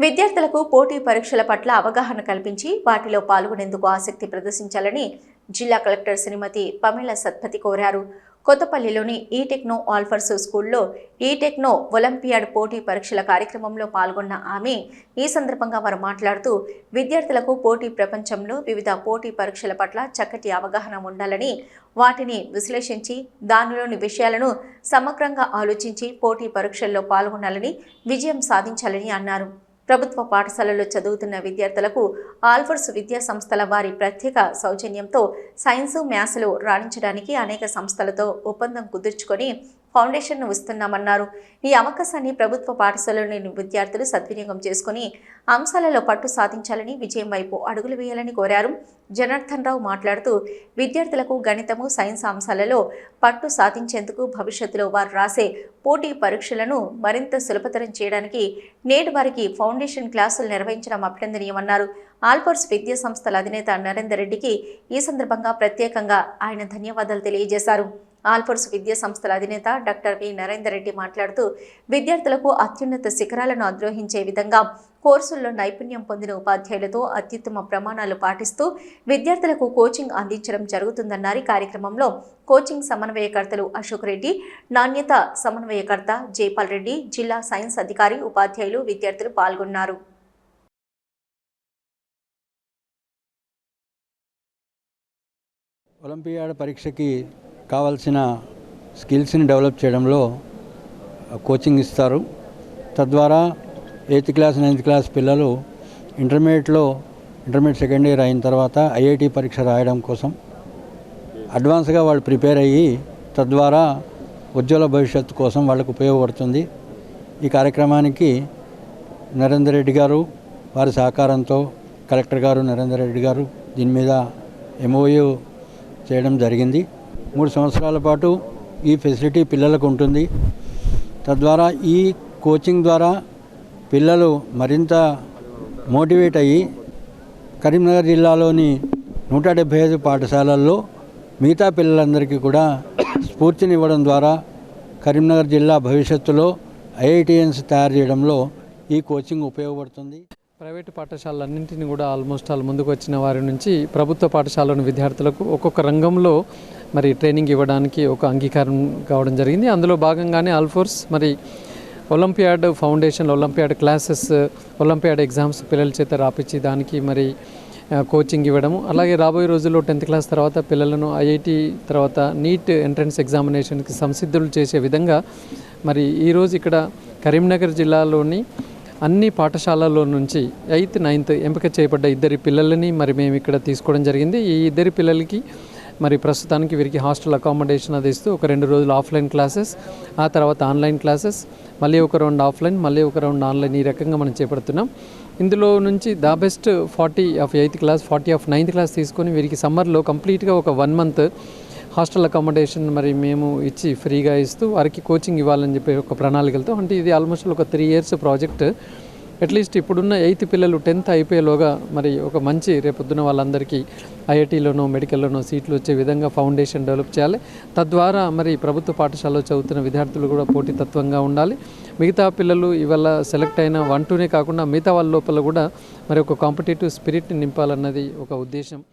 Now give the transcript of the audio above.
విద్యార్థులకు పోటీ పరీక్షల పట్ల అవగాహన కల్పించి వాటిలో పాల్గొనేందుకు ఆసక్తి ప్రదర్శించాలని జిల్లా కలెక్టర్ శ్రీమతి పమిళ సత్పతి కోరారు. కొత్తపల్లిలోని ఈటెక్నో ఆల్ఫర్స్ స్కూల్లో ఈటెక్నో ఒలింపియాడ్ పోటీ పరీక్షల కార్యక్రమంలో పాల్గొన్న ఆమె ఈ సందర్భంగా వారు మాట్లాడుతూ విద్యార్థులకు పోటీ ప్రపంచంలో వివిధ పోటీ పరీక్షల పట్ల చక్కటి అవగాహన ఉండాలని వాటిని విశ్లేషించి దానిలోని విషయాలను సమగ్రంగా ఆలోచించి పోటీ పరీక్షల్లో పాల్గొనాలని విజయం సాధించాలని అన్నారు. ప్రభుత్వ పాఠశాలలో చదువుతున్న విద్యార్థులకు ఆల్ఫర్స్ విద్యా సంస్థల వారి ప్రత్యేక సౌజన్యంతో సైన్సు మ్యాథ్స్లో రాణించడానికి అనేక సంస్థలతో ఒప్పందం కుదుర్చుకొని ఫౌండేషన్ను ఇస్తున్నామన్నారు. ఈ అవకాశాన్ని ప్రభుత్వ పాఠశాలలోని విద్యార్థులు సద్వినియోగం చేసుకుని అంశాలలో పట్టు సాధించాలని విజయం వైపు అడుగులు వేయాలని కోరారు. జనార్దన్ రావు మాట్లాడుతూ విద్యార్థులకు గణితము సైన్స్ అంశాలలో పట్టు సాధించేందుకు భవిష్యత్తులో వారు రాసే పోటీ పరీక్షలను మరింత సులభతరం చేయడానికి నేడు వారికి ఫౌండేషన్ క్లాసులు నిర్వహించడం అభినందనీయమన్నారు. ఆల్పర్స్ విద్యా సంస్థల అధినేత నరేందర్ రెడ్డికి ఈ సందర్భంగా ప్రత్యేకంగా ఆయన ధన్యవాదాలు తెలియజేశారు. ఆల్ఫోర్స్ విద్యా సంస్థల అధినేత డాక్టర్ వి నరేందర్ రెడ్డి మాట్లాడుతూ విద్యార్థులకు అత్యున్నత శిఖరాలను అద్రోహించే విధంగా కోర్సుల్లో నైపుణ్యం పొందిన ఉపాధ్యాయులతో అత్యుత్తమ ప్రమాణాలు పాటిస్తూ విద్యార్థులకు కోచింగ్ అందించడం జరుగుతుందన్నారు. కార్యక్రమంలో కోచింగ్ సమన్వయకర్తలు అశోక్ రెడ్డి నాణ్యత సమన్వయకర్త జైపాల్ రెడ్డి జిల్లా సైన్స్ అధికారి ఉపాధ్యాయులు విద్యార్థులు పాల్గొన్నారు. ఒలింపియాడ్ పరీక్షకి కావాల్సిన స్కిల్స్ని డెవలప్ చేయడంలో కోచింగ్ ఇస్తారు. తద్వారా ఎయిత్ క్లాస్ నైన్త్ క్లాస్ పిల్లలు ఇంటర్మీడియట్లో ఇంటర్మీడియట్ సెకండ్ ఇయర్ అయిన తర్వాత ఐఐటి పరీక్ష రాయడం కోసం అడ్వాన్స్గా వాళ్ళు ప్రిపేర్ అయ్యి తద్వారా ఉజ్వల భవిష్యత్తు కోసం వాళ్ళకు ఉపయోగపడుతుంది. ఈ కార్యక్రమానికి నరేందర్ రెడ్డి గారు వారి సహకారంతో కలెక్టర్ గారు నరేందర్ రెడ్డి గారు దీని మీద ఎంఓయూ చేయడం జరిగింది. మూడు సంవత్సరాల పాటు ఈ ఫెసిలిటీ పిల్లలకు ఉంటుంది. తద్వారా ఈ కోచింగ్ ద్వారా పిల్లలు మరింత మోటివేట్ అయ్యి కరీంనగర్ జిల్లాలోని నూట డెబ్భై ఐదు పాఠశాలల్లో మిగతా పిల్లలందరికీ కూడా స్ఫూర్తినివ్వడం ద్వారా కరీంనగర్ జిల్లా భవిష్యత్తులో ఐఐటిఎన్స్ తయారు చేయడంలో ఈ కోచింగ్ ఉపయోగపడుతుంది. ప్రైవేటు పాఠశాలలన్నింటినీ కూడా ఆల్మోస్ట్ ఆల్ ముందుకు వచ్చిన వారి నుంచి ప్రభుత్వ పాఠశాలలోని విద్యార్థులకు ఒక్కొక్క రంగంలో మరి ట్రైనింగ్ ఇవ్వడానికి ఒక అంగీకారం కావడం జరిగింది. అందులో భాగంగానే ఆల్ఫోర్స్ మరి olympiad foundation olympiad classes olympiad exams పిల్లల చేత రాపించి దానికి మరి కోచింగ్ ఇవ్వడము అలాగే రాబోయే రోజుల్లో టెన్త్ క్లాస్ తర్వాత పిల్లలను ఐఐటి తర్వాత నీట్ ఎంట్రన్స్ ఎగ్జామినేషన్కి సంసిద్ధులు చేసే విధంగా మరి ఈరోజు ఇక్కడ కరీంనగర్ జిల్లాలోని అన్ని పాఠశాలల్లో నుంచి ఎయిత్ నైన్త్ ఎంపిక చేయబడ్డ ఇద్దరి పిల్లలని మరి మేము ఇక్కడ తీసుకోవడం జరిగింది. ఈ ఇద్దరి పిల్లలకి మరి ప్రస్తుతానికి వీరికి హాస్టల్ అకామిడేషన్ అది ఇస్తూ ఒక రెండు రోజులు ఆఫ్లైన్ క్లాసెస్ ఆ తర్వాత ఆన్లైన్ క్లాసెస్ మళ్ళీ ఒక రౌండ్ ఆఫ్లైన్ మళ్ళీ ఒక రౌండ్ ఆన్లైన్ ఈ రకంగా మనం చేపడుతున్నాం. ఇందులో నుంచి the best forty of eighth class forty of ninth class తీసుకొని వీరికి సమ్మర్లో కంప్లీట్గా ఒక వన్ మంత్ హాస్టల్ అకామిడేషన్ మరి మేము ఇచ్చి ఫ్రీగా ఇస్తూ వారికి కోచింగ్ ఇవ్వాలని చెప్పి ఒక ప్రణాళికలతో అంటే ఇది ఆల్మోస్ట్ ఒక three years project at least ఇప్పుడున్న ఎయిత్ పిల్లలు టెన్త్ అయిపోయేలోగా మరి ఒక మంచి రేపొద్దున వాళ్ళందరికీ ఐఐటీలోనో మెడికల్లోనో సీట్లు వచ్చే విధంగా ఫౌండేషన్ డెవలప్ చేయాలి. తద్వారా మరి ప్రభుత్వ పాఠశాలలో చదువుతున్న విద్యార్థులు కూడా పోటీతత్వంగా ఉండాలి. మిగతా పిల్లలు ఇవాళ సెలెక్ట్ అయిన వన్ టూనే కాకుండా మిగతా వాళ్ళ లోపల కూడా మరి ఒక కాంపిటేటివ్ స్పిరిట్ నింపాలన్నది ఒక ఉద్దేశం.